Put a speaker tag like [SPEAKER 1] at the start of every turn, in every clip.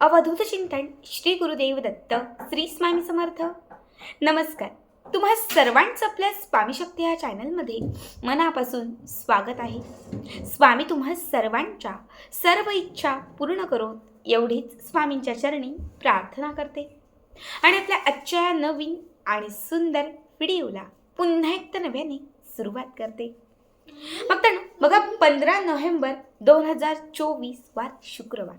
[SPEAKER 1] अवधूत चिंतन श्री गुरुदेव दत्त श्री स्वामी समर्थ. नमस्कार. तुम्हा सर्वांचं आपल्या स्वामी शक्ती या चॅनलमध्ये मनापासून स्वागत आहे. स्वामी तुम्हा सर्वांच्या सर्व इच्छा पूर्ण करो एवढीच स्वामींच्या चरणी प्रार्थना करते. आणि आपल्या आजच्या या नवीन आणि सुंदर व्हिडिओला पुन्हा एकदा नव्याने सुरुवात करते. मग तर बघा पंधरा नोव्हेंबर दोन हजार चोवीस वार शुक्रवार.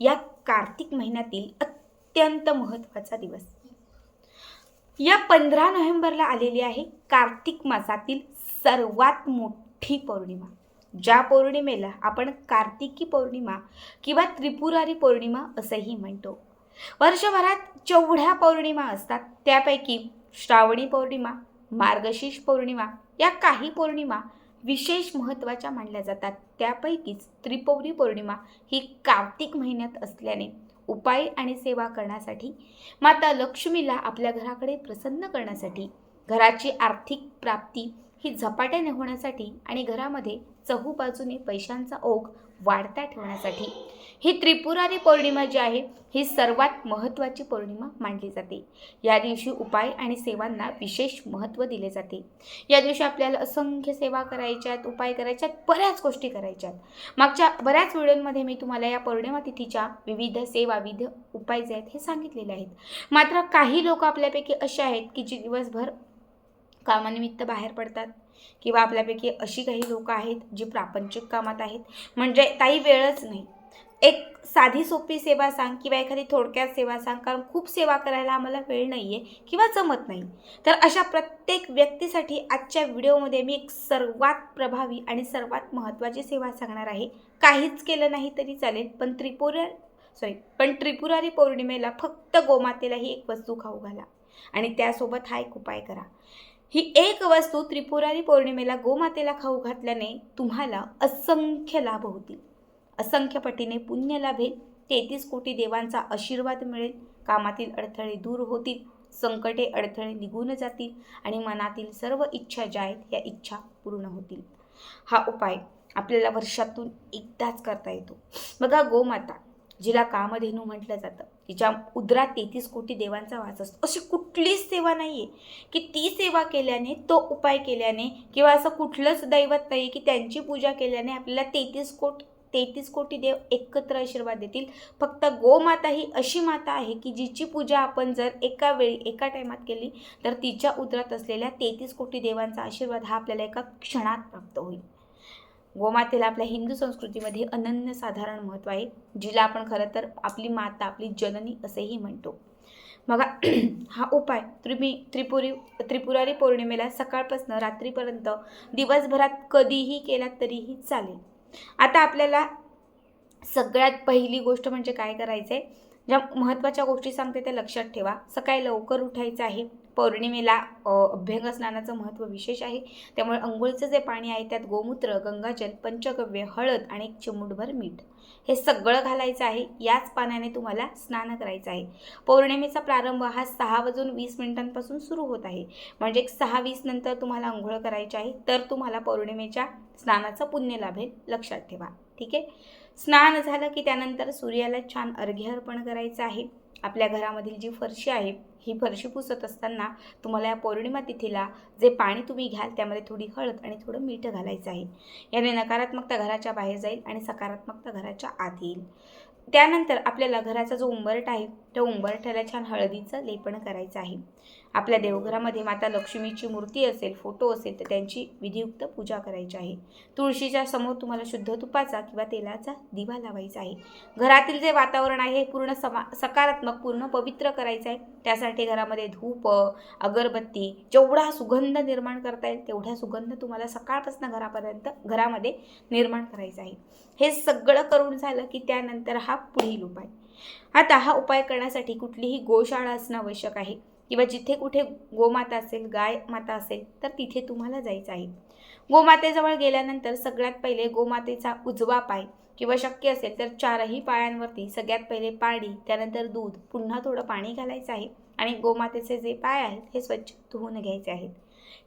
[SPEAKER 1] या कार्तिक महिन्यातील अत्यंत महत्त्वाचा दिवस. या पंधरा नोव्हेंबरला आलेली आहे कार्तिक मासातील सर्वात मोठी पौर्णिमा. ज्या पौर्णिमेला आपण कार्तिकी पौर्णिमा किंवा त्रिपुरारी पौर्णिमा असंही म्हणतो. वर्षभरात जेवढ्या पौर्णिमा असतात त्यापैकी श्रावणी पौर्णिमा मार्गशीर्ष पौर्णिमा या काही पौर्णिमा विशेष महत्त्वाच्या मानल्या जातात. त्यापैकीच त्रिपौरी पौर्णिमा ही कार्तिक महिन्यात असल्याने उपाय आणि सेवा करण्यासाठी माता लक्ष्मीला आपल्या घराकडे प्रसन्न करण्यासाठी घराची आर्थिक प्राप्ती ही झपाट्याने होण्यासाठी आणि घरामध्ये चहूबाजूने पैशांचा ओघ वाढता ठेवण्यासाठी. ही त्रिपुरारी पौर्णिमा जी आहे ही सर्वात महत्त्वाची पौर्णिमा मानली जाते. या दिवशी उपाय आणि सेवांना विशेष महत्त्व दिले जाते. या दिवशी आपल्याला असंख्य सेवा करायच्या आहेत उपाय करायच्या आहेत बऱ्याच गोष्टी करायच्या आहेत मागच्या बऱ्याच व्हिडिओमध्ये मी तुम्हाला या पौर्णिमा तिथीच्या विविध सेवा विविध उपाय जे आहेत हे सांगितलेले आहेत. मात्र काही लोक आपल्यापैकी असे आहेत की जी दिवसभर कामानिमित्त बाहेर पडतात किंवा आपल्यापैकी अशी काही लोक आहेत जी प्रापंचिक कामात आहेत. म्हणजे काही वेळच नाही. एक साधी सोपी सेवा सांग किंवा एखादी थोडक्यात सेवा सांग कारण खूप सेवा करायला आम्हाला वेळ नाही आहे किंवा जमत नाही. तर अशा प्रत्येक व्यक्तीसाठी आजच्या व्हिडिओमध्ये मी एक सर्वात प्रभावी आणि सर्वात महत्त्वाची सेवा सांगणार आहे. काहीच केलं नाही तरी चालेल पण त्रिपुरा सॉरी पण त्रिपुरारी पौर्णिमेला फक्त गोमातेला ही एक वस्तू खाऊ घाला. आणि त्यासोबत हा एक उपाय करा. ही एक वस्तू त्रिपुरारी पौर्णिमेला गोमातेला खाऊ घातल्याने तुम्हाला असंख्य लाभ होतील. असंख्य पटीने पुण्य लाभेल. तेहतीस कोटी देवांचा आशीर्वाद मिळेल. कामातील अडथळे दूर होतील. संकटे अडथळे निघून जातील आणि मनातील सर्व इच्छा ज्या आहेत या इच्छा पूर्ण होतील. हा उपाय आपल्याला वर्षातून एकदाच करता येतो. बघा गोमाता जिला कामधेनू म्हटलं जातं तिच्या उदरात तेहतीस कोटी देवांचा वास असतो अशी कुठलीच सेवा नाही आहे की ती सेवा केल्याने तो उपाय केल्याने किंवा असं कुठलंच दैवत नाही की त्यांची पूजा केल्याने आपल्याला तेहतीस कोट तेहतीस कोटी देव एकत्र आशीर्वाद देतील. फक्त गोमाता ही अशी माता आहे की जिची पूजा आपण जर एका वेळी एका टायमात केली तर तिच्या उदरात असलेल्या तेहतीस कोटी देवांचा आशीर्वाद हा आपल्याला एका क्षणात प्राप्त होईल. गोमातेला आपल्या हिंदू संस्कृतीमध्ये अनन्यसाधारण महत्त्व आहे जिला आपण खरं तर आपली माता आपली जननी असेही म्हणतो. मग हा उपाय त्रिमी त्रिपुरी त्रिपुरारी पौर्णिमेला सकाळपासून रात्रीपर्यंत दिवसभरात कधीही केला तरीही चालेल. आता आपल्याला सगळ्यात पहिली गोष्ट म्हणजे काय करायचं आहे ज्या महत्त्वाच्या गोष्टी सांगते त्या लक्षात ठेवा. सकाळी लवकर उठायचं आहे. पौर्णिमेला अभ्यंग स्नानाचं महत्त्व विशेष आहे. त्यामुळे अंघोळीचं जे पाणी आहे त्यात गोमूत्र गंगाजल पंचगव्य हळद आणि एक चिमूटभर मीठ हे सगळं घालायचं आहे. याच पाण्याने तुम्हाला स्नान करायचं आहे. पौर्णिमेचा प्रारंभ हा सहा वाजून वीस मिनिटांपासून सुरू होत आहे. म्हणजे एक सहा वीस नंतर तुम्हाला अंघोळ करायची आहे तर तुम्हाला पौर्णिमेच्या स्नानाचं पुण्य लाभेल लक्षात ठेवा. ठीक आहे? स्नान झालं की त्यानंतर सूर्याला छान अर्घ्य अर्पण करायचं आहे. आपल्या घरामधील जी फरशी आहे ही फरशी पुसत असताना तुम्हाला या पौर्णिमा तिथीला जे पाणी तुम्ही घ्याल त्यामध्ये थोडी हळद आणि थोडं मीठ घालायचं आहे. याने नकारात्मकता घराच्या बाहेर जाईल आणि सकारात्मकता घराच्या आत येईल. त्यानंतर आपल्याला घराचा जो उंबरट आहे त्या उंबरठ्याला छान हळदीचं लेपण करायचं आहे. आपल्या देवघरामध्ये माता लक्ष्मीची मूर्ती असेल फोटो असेल तर त्यांची विधियुक्त पूजा करायची आहे. तुळशीच्या समोर तुम्हाला शुद्ध तुपाचा किंवा तेलाचा दिवा लावायचा आहे. घरातील जे वातावरण आहे हे पूर्ण समा सकारात्मक पूर्ण पवित्र करायचं आहे. त्यासाठी घरामध्ये धूप अगरबत्ती जेवढा सुगंध निर्माण करता येईल तेवढा सुगंध तुम्हाला सकाळपासून घरापर्यंत घरामध्ये निर्माण करायचा आहे. हे सगळं करून झालं की त्यानंतर हा पुढील उपाय. आता हा उपाय करण्यासाठी कुठलीही गोशाळा असणं आवश्यक आहे. किंवा जिथे कुठे गोमाता असेल गाय माता असेल तर तिथे तुम्हाला जायचं आहे. गोमातेजवळ गेल्यानंतर सगळ्यात पहिले गोमातेचा उजवा पाय किंवा शक्य असेल तर चारही पायांवरती सगळ्यात पहिले पाणी त्यानंतर दूध पुन्हा थोडं पाणी घालायचं आहे आणि गोमातेचे जे पाय आहेत हे स्वच्छ धुवून घ्यायचे आहेत.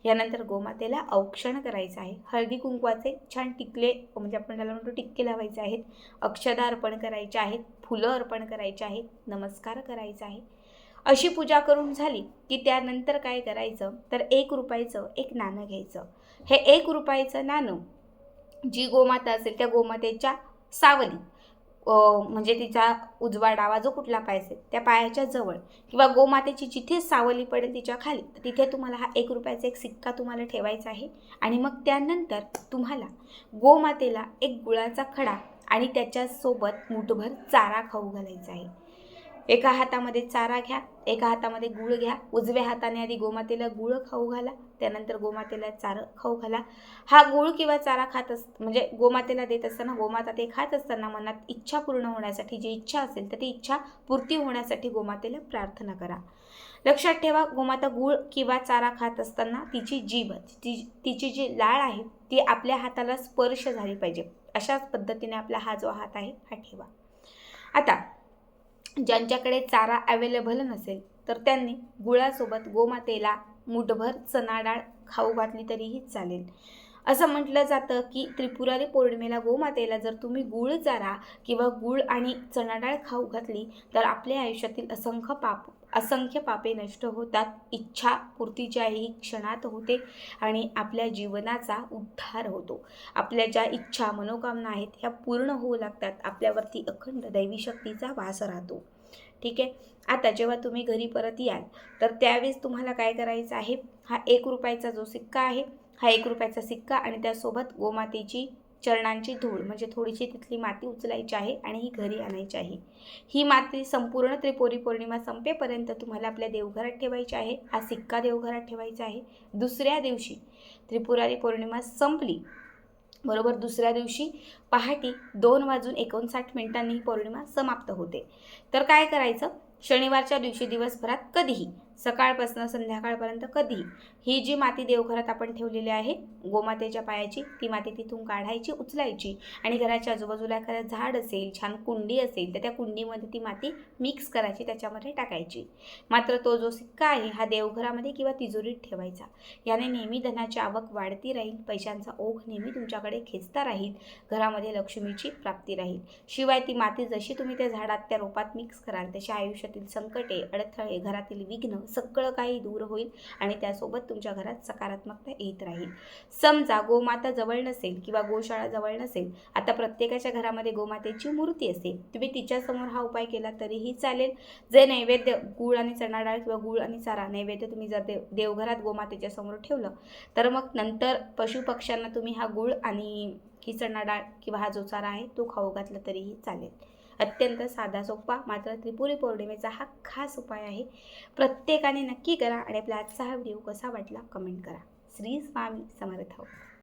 [SPEAKER 1] यानंतर गोमातेला औक्षण करायचं आहे. हळदी कुंकवाचे छान टिकले म्हणजे आपण त्याला म्हणतो टिक्के लावायचे आहेत. अक्षदा अर्पण करायचे आहेत फुलं अर्पण करायचे आहेत नमस्कार करायचा आहे. अशी पूजा करून झाली की त्यानंतर काय करायचं? तर एक रुपयाचं एक नाणं घ्यायचं. हे एक रुपयाचं नाणं जी गोमाता असेल त्या गोमातेच्या सावली म्हणजे तिचा उजवा डावा जो कुठला पाय असेल त्या पायाच्या जवळ किंवा गोमातेची जिथे सावली पडेल तिच्या खाली तिथे तुम्हाला हा एक रुपयाचा एक सिक्का तुम्हाला ठेवायचा आहे आणि मग त्यानंतर तुम्हाला गोमातेला एक गुळाचा खडा आणि त्याच्यासोबत मुठभर चारा खाऊ घालायचा आहे. एका हातामध्ये चारा घ्या एका हातामध्ये गुळ घ्या. उजव्या हाताने आधी गोमातेला गुळ खाऊ घाला त्यानंतर गोमातेला चारा खाऊ घाला. हा गुळ किंवा चारा खात अस म्हणजे गोमातेला देत असताना गोमाता ते खात असताना मनात इच्छा पूर्ण होण्यासाठी जी इच्छा असेल तर ती इच्छा पूर्ती होण्यासाठी गोमातेला प्रार्थना करा. लक्षात ठेवा गोमाता गुळ किंवा चारा खात असताना तिची जीभ ती तिची जी लाळ आहे ती आपल्या हाताला स्पर्श झाली पाहिजे. अशाच पद्धतीने आपला हा जो हात आहे हा ठेवा. आता ज्यांच्याकडे चारा अवेलेबल नसेल तर त्यांनी गुळासोबत गोमातेला मुठभर चणाडाळ खाऊ घातली तरीही चालेल. असं म्हटलं जातं की त्रिपुरारी पौर्णिमेला गोमातेला जर तुम्ही गुळ चारा किंवा गुळ आणि चणाडाळ खाऊ घातली तर आपल्या आयुष्यातील असंख्य पाप असंख्य पापे नष्ट होतात. इच्छा पूर्ती आहे ही क्षणात होते आणि आपल्या जीवनाचा उद्धार होतो. आपल्या ज्या इच्छा मनोकामना आहेत ह्या पूर्ण होऊ लागतात. आपल्यावरती अखंड दैवी शक्तीचा वास राहतो. ठीक आहे? आता जेव्हा तुम्ही घरी परत याल तर त्यावेळेस तुम्हाला काय करायचं आहे? हा एक रुपयाचा जो सिक्का आहे हा एक रुपयाचा सिक्का आणि त्यासोबत गोमातेची चरणांची धूळ म्हणजे थोडीशी तिथली माती उचलायची आहे आणि ही घरी आणायची आहे. ही माती संपूर्ण त्रिपुरी पौर्णिमा संपेपर्यंत तुम्हाला आपल्या देवघरात ठेवायची आहे. हा सिक्का देवघरात ठेवायचा आहे. दुसऱ्या दिवशी त्रिपुरारी पौर्णिमा संपली बरोबर दुसऱ्या दिवशी पहाटे दोन वाजून एकोणसाठ मिनिटांनी ही पौर्णिमा समाप्त होते. तर काय करायचं? शनिवारच्या दिवशी दिवसभरात कधीही सकाळपासून संध्याकाळपर्यंत कधी? ही जी माती देवघरात आपण ठेवलेली आहे गोमातेच्या पायाची ती माती तिथून काढायची उचलायची आणि घराच्या आजूबाजूला एखादं झाड असेल छान कुंडी असेल तर त्या कुंडीमध्ये ती माती मिक्स करायची त्याच्यामध्ये टाकायची. मात्र तो जो सिक्का आहे हा देवघरामध्ये किंवा तिजोरीत ठेवायचा. याने नेहमी धनाची आवक वाढती राहील पैशांचा ओघ नेहमी तुमच्याकडे खेचता राहील घरामध्ये लक्ष्मीची प्राप्ती राहील. शिवाय ती माती जशी तुम्ही त्या झाडात त्या रोपात मिक्स कराल तशी आयुष्यातील संकटे अडथळे घरातील विघ्न सगळं काही दूर होईल आणि त्यासोबत तुमच्या घरात सकारात्मकता येत राहील. समजा गोमाता जवळ नसेल किंवा गोशाळा जवळ नसेल आता प्रत्येकाच्या घरामध्ये गोमातेची मूर्ती असेल तुम्ही तिच्यासमोर हा उपाय केला तरीही चालेल. जे नैवेद्य गूळ आणि चणा डाळ किंवा गूळ आणि चारा नैवेद्य तुम्ही जर देव देवघरात गोमातेच्या समोर ठेवलं तर मग नंतर पशुपक्ष्यांना तुम्ही हा गूळ आणि ही चणा डाळ किंवा हा जो चारा आहे तो खाऊ घातला तरीही चालेल. अत्यंत साधा सोपा मात्र त्रिपुरी पौर्णिमेचा हा खास उपाय आहे. प्रत्येकाने नक्की करा आणि आपला आजचा हा व्हिडिओ कसा वाटला कमेंट करा. श्री स्वामी समर्थ.